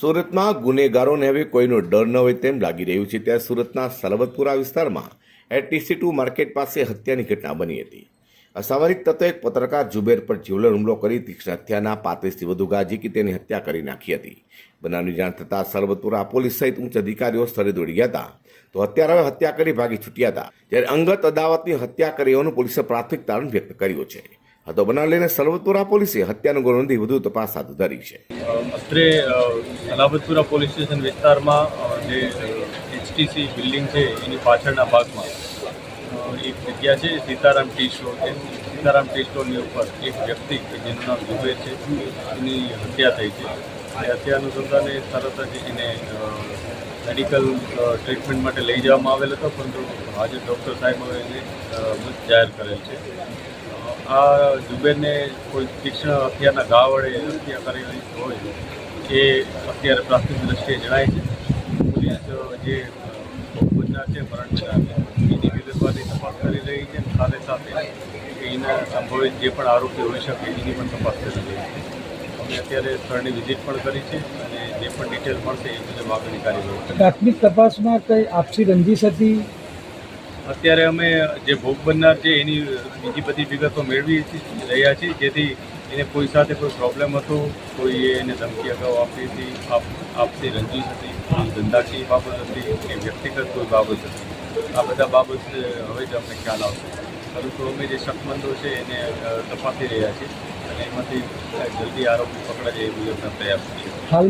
સુરતમાં ગુનેગારોને હવે કોઈનો ડર ન હોય તેમ લાગી રહ્યું છે. ત્યારે સુરતના સરવતપુરા વિસ્તારમાં એટીસી ટુ માર્કેટ પાસે હત્યાની ઘટના બની હતી. અસામરિક તત્વે એક પત્રકાર જુબેર પર જીવલર હુમલો કરી તીક્ષ્ણ હત્યાના પાંત્રીસથી વધુ ગાજીકી તેની હત્યા કરી નાખી હતી. બનાવની જાણ થતાં સરવતપુરા પોલીસ સહિત ઉચ્ચ અધિકારીઓ સ્થળે દોડી ગયા હતા. તો હત્યારાઓએ હત્યા કરી ભાગી છૂટ્યા હતા. જ્યારે અંગત અદાવતની હત્યા કરી હોવાનું પોલીસે પ્રાથમિક તારણ વ્યક્ત કર્યું છે. આ તો બનાવ લઈને સરવતપુરા પોલીસે હત્યાનો ગુનો નોંધી વધુ તપાસ હાથ ધરી છે. અત્રે સલાબતપુરા પોલીસ સ્ટેશન વિસ્તારમાં જે એચટીસી બિલ્ડિંગ છે, એની પાછળના ભાગમાં એક જગ્યા છે, સીતારામ ટી સ્ટોર છે. સીતારામ ટી સ્ટોરની ઉપર એક વ્યક્તિ કે જેનું નામ દુબે છે, એની હત્યા થઈ છે. એ હત્યા અનુસંધાને તરત જ એને મેડિકલ ટ્રીટમેન્ટ માટે લઈ જવામાં આવેલ હતો, પરંતુ આજે ડૉક્ટર સાહેબે એને જાહેર કરેલ છે. આ જુબેરને કોઈ તીક્ષ્ણ હત્યાના ઘા વડે હત્યા કરેલી હોય એ અત્યારે પ્રાથમિક દ્રષ્ટિએ જણાય છે. પોલીસ જે ભોગબનનાર છે મરણ એની વિગતવારની તપાસ કરી રહી છે. સાથે સાથે એના સંભવિત જે પણ આરોપી હોઈ શકે, એની પણ તપાસ કરી રહી છે. અમે અત્યારે સ્થળની વિઝિટ પણ કરી છે અને જે પણ ડિટેલ મળશે, એ મુજબ આગળની કાર્યવાહી પ્રાથમિક તપાસમાં કંઈ આપસી રંજીશ હતી? અત્યારે અમે જે ભોગ બનનાર છે, એની બીજી બધી વિગતો મેળવી રહ્યા છીએ. જેથી એને કોઈ સાથે કોઈ પ્રોબ્લેમ હતો કોઈએ એને ધમકી અગાઉ આપી હતી, આપ, આપતી રંજીશ હતી ધંધાકીય બાબત હતી કે વ્યક્તિગત કોઈ બાબત હતી. આ બધા બાબત હવે જ અમને ખ્યાલ આવશે. પરંતુ અમે જે શકમંદો છે, એને તપાસી રહ્યા છીએ અને એમાંથી જલ્દી આરોપી પકડાય એ મુજબના પ્રયાસ હાલ